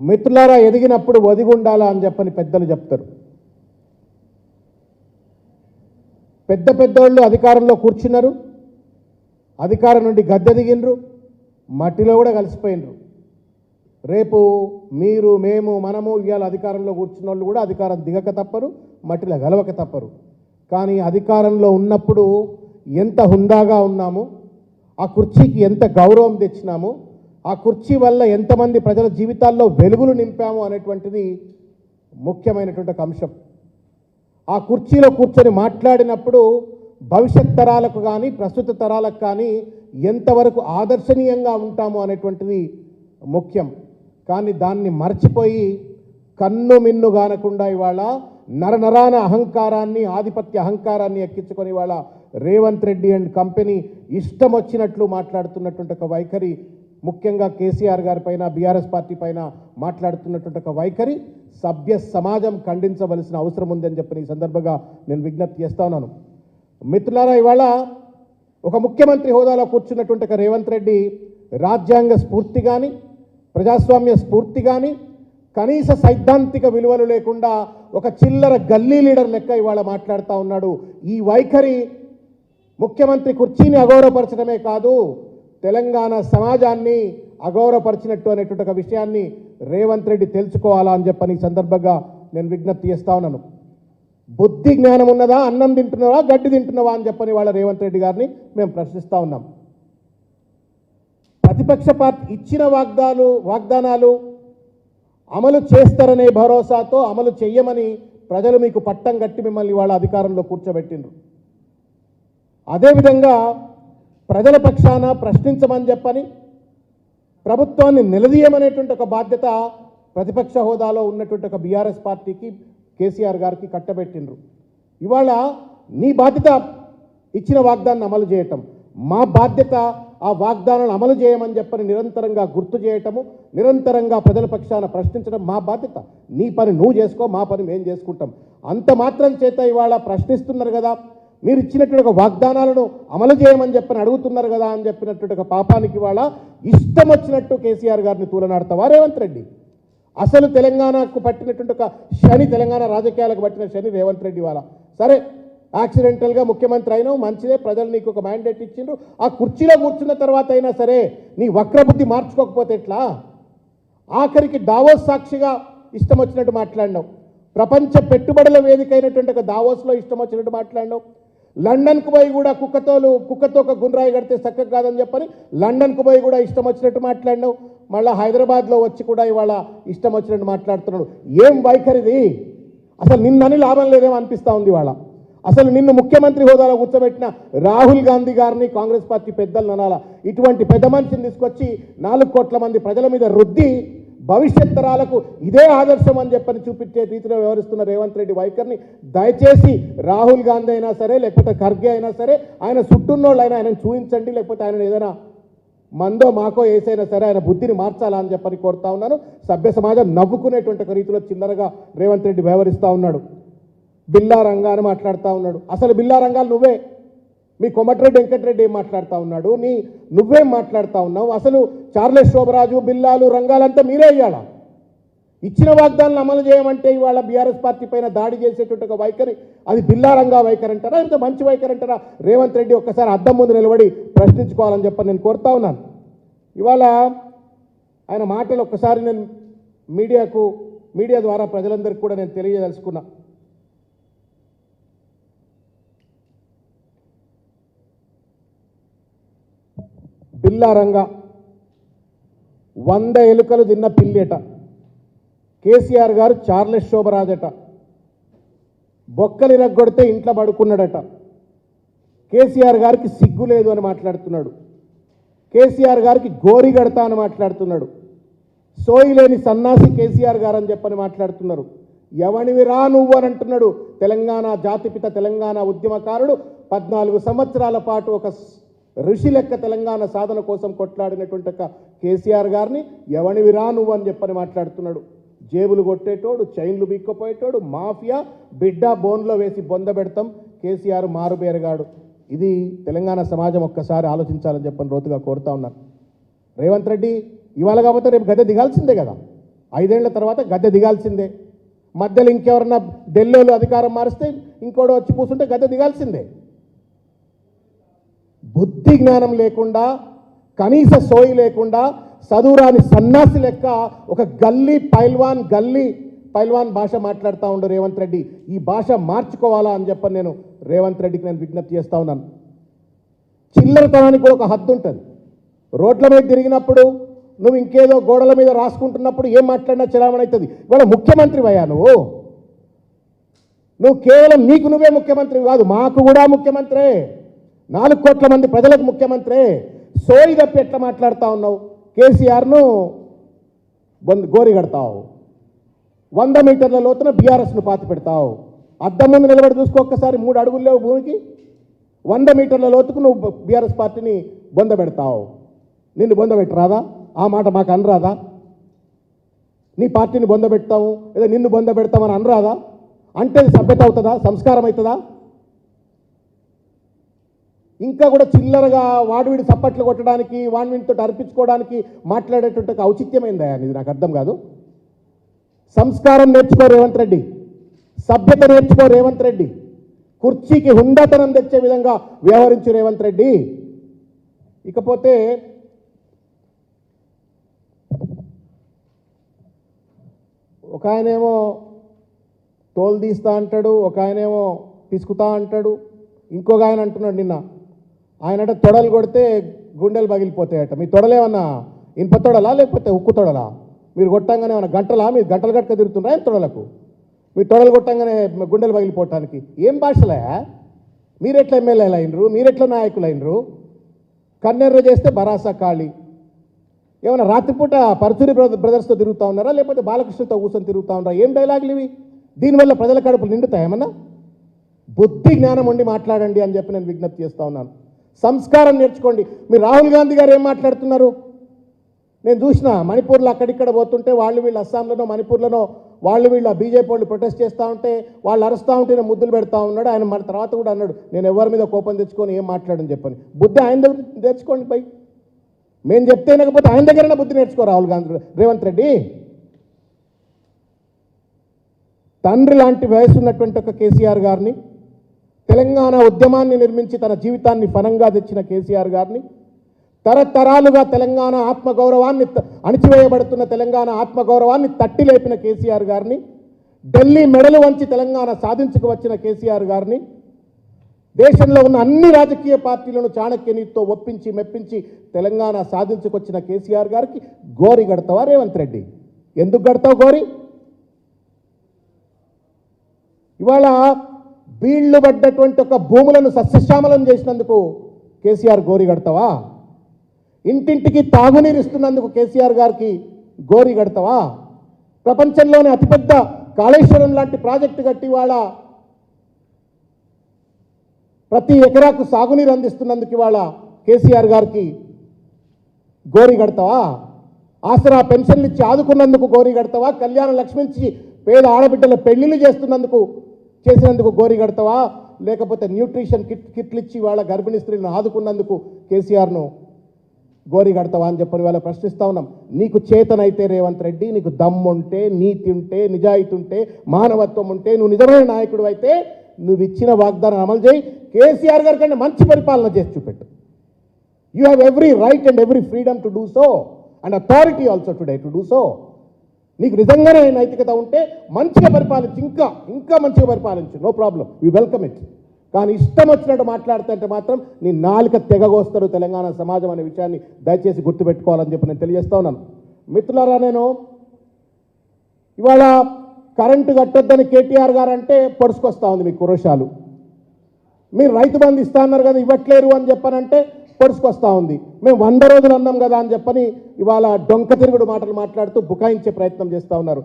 మిత్రులారా ఎదిగినప్పుడు ఒదిగి ఉండాలా అని చెప్పని పెద్దలు చెప్తారు. పెద్ద పెద్దోళ్ళు అధికారంలో కూర్చున్నారు. అధికారం నుండి గద్దె దిగినరు. మట్టిలో కూడా కలిసిపోయినరు. రేపు మీరు మేము మనము ఇవాళ అధికారంలో కూర్చున్న వాళ్ళు కూడా అధికారం దిగక తప్పరు మట్టిలో గలవక తప్పరు. కానీ అధికారంలో ఉన్నప్పుడు ఎంత హుందాగా ఉన్నాము ఆ కుర్చీకి ఎంత గౌరవం తెచ్చినాము ఆ కుర్చీ వల్ల ఎంతమంది ప్రజల జీవితాల్లో వెలుగులు నింపాము అనేటువంటిది ముఖ్యమైనటువంటి ఒక అంశం. ఆ కుర్చీలో కూర్చొని మాట్లాడినప్పుడు భవిష్యత్ తరాలకు కానీ ప్రస్తుత తరాలకు కానీ ఎంతవరకు ఆదర్శనీయంగా ఉంటాము అనేటువంటిది ముఖ్యం. కానీ దాన్ని మర్చిపోయి కన్ను మిన్ను కానకుండా ఇవాళ నరనరాన అహంకారాన్ని ఆధిపత్య అహంకారాన్ని ఎక్కించుకొని ఇవాళ రేవంత్ రెడ్డి అండ్ కంపెనీ ఇష్టం వచ్చినట్లు మాట్లాడుతున్నటువంటి ఒక వైఖరి ముఖ్యంగా కేసీఆర్ గారి పైన బీఆర్ఎస్ పార్టీ పైన మాట్లాడుతున్నటువంటి ఒక వైఖరి సభ్య సమాజం ఖండించవలసిన అవసరం ఉందని చెప్పి ఈ సందర్భంగా నేను విజ్ఞప్తి చేస్తా ఉన్నాను. మిత్రులారా ఇవాళ ఒక ముఖ్యమంత్రి హోదాలో కూర్చున్నటువంటి ఒక రేవంత్ రెడ్డి రాజ్యాంగ స్ఫూర్తి కానీ ప్రజాస్వామ్య స్ఫూర్తి కానీ కనీస సైద్ధాంతిక విలువలు లేకుండా ఒక చిల్లర గల్లీ లీడర్ లెక్క ఇవాళ మాట్లాడుతూ ఉన్నాడు. ఈ వైఖరి ముఖ్యమంత్రి కుర్చీని అగౌరవపరచడమే కాదు తెలంగాణ సమాజాన్ని అగౌరవపరిచినట్టు అనేటువంటి ఒక విషయాన్ని రేవంత్ రెడ్డి తెలుసుకోవాలా అని చెప్పని సందర్భంగా నేను విజ్ఞప్తి చేస్తా ఉన్నాను. బుద్ధి జ్ఞానం ఉన్నదా అన్నం తింటున్నావా గడ్డి తింటున్నావా అని చెప్పని వాళ్ళ రేవంత్ రెడ్డి గారిని మేము ప్రశ్నిస్తూ ఉన్నాం. ప్రతిపక్ష పార్టీ ఇచ్చిన వాగ్దాలు వాగ్దానాలు అమలు చేస్తారనే భరోసాతో అమలు చెయ్యమని ప్రజలు మీకు పట్టం కట్టి మిమ్మల్ని వాళ్ళ అధికారంలో కూర్చోబెట్టిండ్రు. అదేవిధంగా ప్రజల పక్షాన ప్రశ్నించమని చెప్పని ప్రభుత్వాన్ని నిలదీయమనేటువంటి ఒక బాధ్యత ప్రతిపక్ష హోదాలో ఉన్నటువంటి ఒక బీఆర్ఎస్ పార్టీకి కేసీఆర్ గారికి కట్టబెట్టిండ్రు. ఇవాళ నీ బాధ్యత ఇచ్చిన వాగ్దాన్ని అమలు చేయటం మా బాధ్యత ఆ వాగ్దానాలను అమలు చేయమని చెప్పని నిరంతరంగా గుర్తు చేయటము నిరంతరంగా ప్రజల పక్షాన ప్రశ్నించడం మా బాధ్యత. నీ పని నువ్వు చేసుకో మా పని మేము చేసుకుంటాం. అంత మాత్రం చేత ఇవాళ ప్రశ్నిస్తున్నారు కదా మీరు ఇచ్చినటువంటి ఒక వాగ్దానాలను అమలు చేయమని చెప్పని అడుగుతున్నారు కదా అని చెప్పినటువంటి ఒక పాపానికి వాళ్ళ ఇష్టం వచ్చినట్టు కేసీఆర్ గారిని తూలనాడతావా రేవంత్ రెడ్డి. అసలు తెలంగాణకు పట్టినటువంటి ఒక శని తెలంగాణ రాజకీయాలకు పట్టిన శని రేవంత్ రెడ్డి వాళ్ళ. సరే యాక్సిడెంటల్గా ముఖ్యమంత్రి అయినావు మంచిదే ప్రజలు నీకు ఒక మ్యాండేట్ ఇచ్చిండ్రు. ఆ కుర్చీలో కూర్చున్న తర్వాత అయినా సరే నీ వక్రబుద్ధి మార్చుకోకపోతే ఎట్లా? ఆఖరికి దావోస్ సాక్షిగా ఇష్టం వచ్చినట్టు మాట్లాడినావు. ప్రపంచ పెట్టుబడుల వేదిక అయినటువంటి ఒక దావోస్లో ఇష్టం వచ్చినట్టు మాట్లాడినావు. లండన్కు పోయి కూడా కుక్కతోలు కుక్కతో ఒక గుండ్రాయి కడితే చక్కగా కాదని చెప్పని లండన్కు పోయి కూడా ఇష్టం వచ్చినట్టు మాట్లాడినావు. మళ్ళీ హైదరాబాద్లో వచ్చి కూడా ఇవాళ ఇష్టం వచ్చినట్టు మాట్లాడుతున్నాడు. ఏం వైఖరిది? అసలు నిన్నని లాభం లేదేమో అనిపిస్తూ ఉంది ఇవాళ. అసలు నిన్ను ముఖ్యమంత్రి హోదాలో కూర్చోబెట్టిన రాహుల్ గాంధీ గారిని కాంగ్రెస్ పార్టీ పెద్దలు అనాల ఇటువంటి పెద్ద మనిషిని తీసుకొచ్చి నాలుగు కోట్ల మంది ప్రజల మీద రుద్ది భవిష్యత్ తరాలకు ఇదే ఆదర్శం అని చెప్పని చూపించే రీతిలో వ్యవహరిస్తున్న రేవంత్ రెడ్డి వైఖరిని దయచేసి రాహుల్ గాంధీ అయినా సరే లేకపోతే ఖర్గే అయినా సరే ఆయన చుట్టూన్నోళ్ళు ఆయన చూపించండి లేకపోతే ఆయన ఏదైనా మందో మాకో ఏసైనా సరే ఆయన బుద్ధిని మార్చాలా అని చెప్పని కోరుతా ఉన్నాను. సభ్య సమాజం నవ్వుకునేటువంటి ఒక రీతిలో చిల్లరగా రేవంత్ రెడ్డి వ్యవహరిస్తూ ఉన్నాడు. బిల్లా రంగా అని మాట్లాడుతూ ఉన్నాడు. అసలు బిల్లా రంగాలు నువ్వే. మీ కొమటిరెడ్డి వెంకటరెడ్డి ఏం మాట్లాడుతూ ఉన్నాడు? నీ నువ్వేం మాట్లాడుతూ ఉన్నావు? అసలు చార్లెస్ శోభరాజు బిల్లాలు రంగాలంతా మీరే ఇవ్వాలా ఇచ్చిన వాగ్దానాలు అమలు చేయమంటే ఇవాళ బీఆర్ఎస్ పార్టీ పైన దాడి చేసేటువంటి ఒక వైఖరి అది బిల్లారంగా వైఖరి అంటారా? ఇంత మంచి వైఖరి అంటారా? రేవంత్ రెడ్డి ఒక్కసారి అద్దం ముందు నిలబడి ప్రశ్నించుకోవాలని చెప్పి నేను కోరుతా ఉన్నాను. ఇవాళ ఆయన మాటలు ఒక్కసారి నేను మీడియాకు మీడియా ద్వారా ప్రజలందరికీ కూడా నేను తెలియదలుచుకున్నా పిల్లారంగా. వంద ఎలుకలు తిన్న పిల్లిట. కేసీఆర్ గారు చార్లెస్ శోభరాజట. బొక్కలు రగ్గొడితే ఇంట్లో పడుకున్నాడట. కేసీఆర్ గారికి సిగ్గు లేదు అని మాట్లాడుతున్నాడు. కేసీఆర్ గారికి గోరి గడతా అని మాట్లాడుతున్నాడు. సోయి లేని సన్నాసి కేసీఆర్ గారు అని చెప్పని మాట్లాడుతున్నారు. ఎవనివి రా నువ్వు అని అంటున్నాడు తెలంగాణ జాతిపిత తెలంగాణ ఉద్యమకారుడు. పద్నాలుగు సంవత్సరాల పాటు ఒక ఋషి లెక్క తెలంగాణ సాధన కోసం కొట్లాడినటువంటి ఒక కేసీఆర్ గారిని ఎవనివి రా నువ్వు అని చెప్పని మాట్లాడుతున్నాడు. జేబులు కొట్టేటోడు చైన్లు బిక్కపోయేటోడు మాఫియా బిడ్డ బోన్లో వేసి బొంద పెడతాం కేసీఆర్ మారుబేరగాడు. ఇది తెలంగాణ సమాజం ఒక్కసారి ఆలోచించాలని చెప్పని రోతుగా కోరుతా ఉన్నాను. రేవంత్ రెడ్డి ఇవాళ కాకపోతే రేపు గద్దె దిగాల్సిందే కదా. ఐదేళ్ళ తర్వాత గద్దె దిగాల్సిందే. మధ్యలో ఇంకెవరన్నా ఢిల్లీలో అధికారం మారిస్తే ఇంకోటి వచ్చి కూర్చుంటే గద్దె దిగాల్సిందే. బుద్ధి జ్ఞానం లేకుండా కనీస సోయి లేకుండా చదువురాని సన్నాసి లెక్క ఒక గల్లీ పైల్వాన్ గల్లీ పైల్వాన్ భాష మాట్లాడుతూ ఉండు రేవంత్ రెడ్డి. ఈ భాష మార్చుకోవాలా అని చెప్పని నేను రేవంత్ రెడ్డికి నేను విజ్ఞప్తి చేస్తా ఉన్నాను. చిల్లరతనానికి కూడా ఒక హద్దు ఉంటుంది. రోడ్ల మీద తిరిగినప్పుడు నువ్వు ఇంకేదో గోడల మీద రాసుకుంటున్నప్పుడు ఏం మాట్లాడినా చలామణి అవుతుంది. ఇవాళ ముఖ్యమంత్రి అయ్యా నువ్వు? నువ్వు కేవలం నీకు నువ్వే ముఖ్యమంత్రి కాదు మాకు కూడా ముఖ్యమంత్రే. నాలుగు కోట్ల మంది ప్రజలకు ముఖ్యమంత్రే. సోయి తప్పి ఎట్లా మాట్లాడుతా ఉన్నావు? కేసీఆర్ను బొంద గోరి కడతావు. వంద మీటర్ల లోతున బీఆర్ఎస్ను పాతి పెడతావు. అద్దం ముందు నిలబడి చూసుకో ఒక్కసారి మూడు అడుగులు లేవు భూమికి. వంద మీటర్ల లోతుకు నువ్వు బీఆర్ఎస్ పార్టీని బొంద పెడతావు. నిన్ను బొంద పెట్టరాదా? ఆ మాట మాకు అనరాదా? నీ పార్టీని బొంద పెడతాము లేదా నిన్ను బొంద పెడతామని అనరాదా? అంటే అది సభ్యత అవుతుందా? సంస్కారం అవుతుందా? ఇంకా కూడా చిల్లరగా వాడివిడి సప్పట్లు కొట్టడానికి వాడివిడితో అర్పించుకోవడానికి మాట్లాడేటువంటి ఔచిత్యమైందా ఇది? నాకు అర్థం కాదు. సంస్కారం నేర్చుకో రేవంత్ రెడ్డి. సభ్యత నేర్చుకో రేవంత్ రెడ్డి. కుర్చీకి హుందాతనం తెచ్చే విధంగా వ్యవహరించు రేవంత్ రెడ్డి. ఇకపోతే ఒక ఆయనేమో తోలు తీస్తా అంటాడు ఒక ఆయనేమో తీసుకుతా అంటాడు. ఇంకొక ఆయన అంటున్నాడు నిన్న. ఆయనట తొడలు కొడితే గుండెలు పగిలిపోతాయట. మీ తొడలేమన్నా ఇనుప తొడలా లేకపోతే ఉక్కు తొడలా? మీరు కొట్టంగానే ఏమన్నా గంటలా? మీరు గంటలు గట్ట తిరుగుతున్నారా ఏం తొడలకు? మీరు తొడలు కొట్టంగానే గుండెలు పగిలిపోవటానికి? ఏం భాషలే? మీరెట్లా ఎమ్మెల్యేలు అయినరు? మీరెట్లా నాయకులు అయినరు? కన్నెర్ర చేస్తే బరాసా ఖాళీ. ఏమైనా రాత్రిపూట పరచూరి బ్రద- బ్రదర్స్తో తిరుగుతూ ఉన్నారా? లేకపోతే బాలకృష్ణతో కూర్చొని తిరుగుతూ ఉన్నారా? ఏం డైలాగులు ఇవి? దీనివల్ల ప్రజల కడుపులు నిండుతాయేమన్నా బుద్ధి జ్ఞానం ఉండి మాట్లాడండి అని చెప్పి నేను విజ్ఞప్తి చేస్తూ ఉన్నాను. సంస్కారం నేర్చుకోండి. మీరు రాహుల్ గాంధీ గారు ఏం మాట్లాడుతున్నారు? నేను చూసిన మణిపూర్లో అక్కడిక్కడ పోతుంటే వాళ్ళు వీళ్ళు అస్సాంలోనో మణిపూర్లోనో వాళ్ళు వీళ్ళు బీజేపీ వాళ్ళు ప్రొటెస్ట్ చేస్తూ ఉంటే వాళ్ళు అరుస్తూ ఉంటే నేను ముద్దులు పెడతా ఉన్నాడు. ఆయన మన తర్వాత కూడా అన్నాడు నేను ఎవరి మీద కోపం తెచ్చుకొని ఏం మాట్లాడని చెప్పని. బుద్ధి ఆయన దగ్గర తెచ్చుకోండి పై మేము చెప్తే లేకపోతే ఆయన దగ్గరైనా బుద్ధి నేర్చుకో రాహుల్ గాంధీ రేవంత్ రెడ్డి తండ్రి లాంటి వయసు ఉన్నటువంటి ఒక కేసీఆర్ గారిని తెలంగాణ ఉద్యమాన్ని నిర్మించి తన జీవితాన్ని ఫలంగా తెచ్చిన కేసీఆర్ గారిని తరతరాలుగా తెలంగాణ ఆత్మగౌరవాన్ని త- అణిచివేయబడుతున్న తెలంగాణ ఆత్మగౌరవాన్ని తట్టి లేపిన కేసీఆర్ గారిని ఢిల్లీ మెడలు వంచి తెలంగాణ సాధించుకు వచ్చిన కేసీఆర్ గారిని దేశంలో ఉన్న అన్ని రాజకీయ పార్టీలను చాణక్యనీతితో ఒప్పించి మెప్పించి తెలంగాణ సాధించుకొచ్చిన కేసీఆర్ గారికి గోరి గడతావా రేవంత్ రెడ్డి? ఎందుకు గడతావు గోరి? ఇవాళ బీళ్ళు పడ్డటువంటి ఒక భూములను సస్యశ్యామలం చేసినందుకు కేసీఆర్ గోరి కడతావా? ఇంటింటికి తాగునీరు ఇస్తున్నందుకు కేసీఆర్ గారికి గోరి కడతావా? ప్రపంచంలోనే అతిపెద్ద కాళేశ్వరం లాంటి ప్రాజెక్టు కట్టి ఇవాళ ప్రతి ఎకరాకు సాగునీరు అందిస్తున్నందుకు ఇవాళ కేసీఆర్ గారికి గోరి కడతావా? ఆసరా పెన్షన్లు ఇచ్చి ఆదుకున్నందుకు గోరి కడతావా? కళ్యాణ లక్ష్మించి పేద ఆడబిడ్డల పెళ్ళిళ్ళు చేస్తున్నందుకు చేసినందుకు గోరి కడతావా? లేకపోతే న్యూట్రిషన్ కిట్ కిట్లు ఇచ్చి వాళ్ళ గర్భిణీ స్త్రీలను ఆదుకున్నందుకు కేసీఆర్ను గోరి కడతావా అని చెప్పని వాళ్ళ ప్రశ్నిస్తా ఉన్నాం. నీకు చేతనైతే రేవంత్ రెడ్డి నీకు దమ్ముంటే నీతి ఉంటే నిజాయితీ ఉంటే మానవత్వం ఉంటే నువ్వు నిజమైన నాయకుడు అయితే నువ్వు ఇచ్చిన వాగ్దానం అమలు చేయి. కేసీఆర్ గారి కంటే మంచి పరిపాలన చేసి చూపెట్టు. You have every right and every freedom to do so and authority also today to do so నీకు నిజంగానే నైతికత ఉంటే మంచిగా పరిపాలించు ఇంకా ఇంకా మంచిగా పరిపాలించు. No problem we welcome it కానీ ఇష్టం వచ్చినట్టు మాట్లాడుతుంటే మాత్రం నీ నాలుక తెగగోస్తారు తెలంగాణ సమాజం అనే విషయాన్ని దయచేసి గుర్తుపెట్టుకోవాలని చెప్పి నేను తెలియజేస్తా ఉన్నాను. మిత్రులారా నేను ఇవాళ కరెంటు కట్టొద్దని కేటీఆర్ గారు అంటే పొడుచుకొస్తా ఉంది మీ కురశాలు మీరు రైతు బంధు ఇస్తా అన్నారు కదా ఇవ్వట్లేరు అని చెప్పనంటే పొడుచుకొస్తా ఉంది. మేము వంద రోజులు అన్నాం కదా అని చెప్పని ఇవాళ డొంక తిరుగుడు మాటలు మాట్లాడుతూ బుకాయించే ప్రయత్నం చేస్తూ ఉన్నారు.